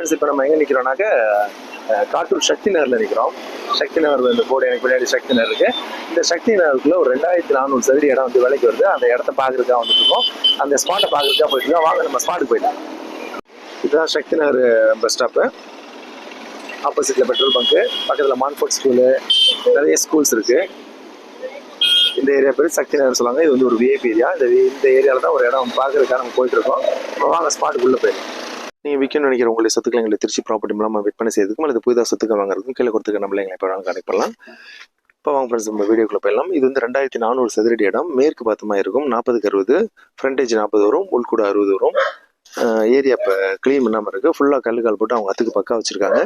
Friends இப்போ நம்ம எங்கே நிற்கிறோம்னாக்க காட்டூர் சக்தி நகரில் நிற்கிறோம் சக்தி நகர் இந்த போர்டு எனக்கு பின்னாடி சக்தி நகர் இருக்குது இந்த சக்தி நகருக்குள்ளே ஒரு ரெண்டாயிரத்தி நானூறு சதுர இடம் வந்து விலைக்கு வருது. அந்த இடத்த பார்க்குறதுக்காக வந்துட்டு இருக்கோம் அந்த ஸ்பாட்டை பார்க்குறதுக்காக போயிட்டு இருக்கோம் வாங்க நம்ம ஸ்பாட்டுக்கு போயிடலாம். இதுதான் சக்தி நகர் பஸ் ஸ்டாப்பு ஆப்போசிட்டில் பெட்ரோல் பங்க்கு பக்கத்தில் மான்ஃபோர்ட் ஸ்கூலு நிறைய ஸ்கூல்ஸ் இருக்குது இந்த ஏரியா பேர் சக்தி நகர் சொல்லுவாங்க. இது வந்து ஒரு விஐபி ஏரியா இந்த இந்த ஏரியாவில் தான் ஒரு இடம் பார்க்குறதுக்காக நம்ம போயிட்டு இருக்கோம் வாங்க ஸ்பாட்டுக்குள்ளே போயிடலாம். நீங்கள் விற்கணும்னு நினைக்கிற உங்களுடைய சொத்துக்களை எங்களை திருச்சி ப்ராப்பர்ட்டி மூலமாக விற்பனை செய்யறதுக்கும் அல்லது புதிதாக சொத்துக்கள் வாங்குறதுக்கும் கீழே கொடுத்துக்க நம்மளே எங்களை இப்போ கனெக்ட் பண்ணலாம். இப்போ வாங்க ஃப்ரெண்ட்ஸ் நம்ம வீடியோக்குள்ள போயிடலாம். இது வந்து ரெண்டாயிரத்தி நானூறு சதுரடி இடம். மேற்கு பார்த்தமா இருக்கும். நாற்பதுக்கு அறுபது. ஃப்ரண்டேஜ் நாற்பது வரும். உள்கூட அறுபது வரும். ஏரியா இப்போ க்ளீன் பண்ணாமல் இருக்குது ஃபுல்லாக கல் கால் போட்டு அவங்க அத்துக்கு பக்கா வச்சுருக்காங்க.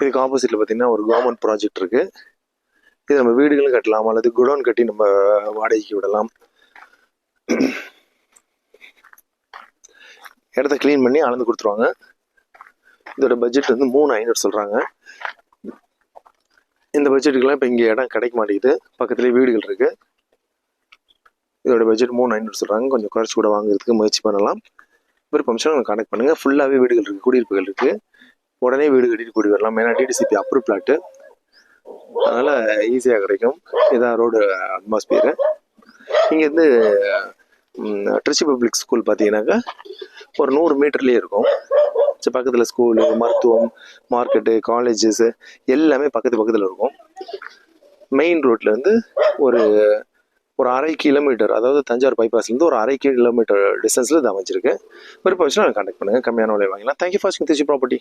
இதுக்கு ஆப்போசிட்டில் பார்த்தீங்கன்னா ஒரு கவர்மெண்ட் ப்ராஜெக்ட் இருக்குது இது நம்ம வீடுகளும் கட்டலாம். அல்லது குடோன் கட்டி நம்ம வாடகைக்கு விடலாம். இடத்த க்ளீன் பண்ணி அளந்து கொடுத்துருவாங்க. இதோட பட்ஜெட் வந்து மூணு ஐநூறு சொல்கிறாங்க இந்த பட்ஜெட்டுக்கெல்லாம் இப்போ இங்கே இடம் கிடைக்க மாட்டேங்குது. பக்கத்துலேயே வீடுகள் இருக்குது இதோட பட்ஜெட் மூணு ஐநூறு சொல்கிறாங்க கொஞ்சம் குறைச்சி கூட வாங்குறதுக்கு முயற்சி பண்ணலாம். விருப்பம் கனெக்ட் பண்ணுங்கள் ஃபுல்லாகவே வீடுகள் இருக்குது குடியிருப்புகள் இருக்குது உடனே வீடு கட்டிட்டு கூடி வரலாம். ஏன்னா டிடிசிபி அப்ரூவ் பிளாட்டு அதனால் ஈஸியாக கிடைக்கும். இதான் ரோடு அட்மாஸ்பியரு இங்கேருந்து ட்ரிச்சி பப்ளிக் ஸ்கூல் பார்த்தீங்கன்னாக்கா ஒரு நூறு மீட்டர்லேயே இருக்கும். ஸோ பக்கத்தில் ஸ்கூலு மருத்துவம் மார்க்கெட்டு காலேஜஸ்ஸு எல்லாமே பக்கத்து பக்கத்தில் இருக்கும். மெயின் ரோட்லேருந்து ஒரு ஒரு அரை கிலோமீட்டர் அதாவது தஞ்சாவூர் பைபாஸ்லேருந்து ஒரு அரை கிலோமீட்டர் டிஸ்டன்ஸில் இது அமைஞ்சிருக்கு. விருப்பம் வச்சுன்னா கண்டக்ட் பண்ணுங்கள் கம்மியான விலை வாங்கலாம் தேங்க்யூ ஃபார் வாட்சிங் திருச்சி ப்ராப்பர்ட்டி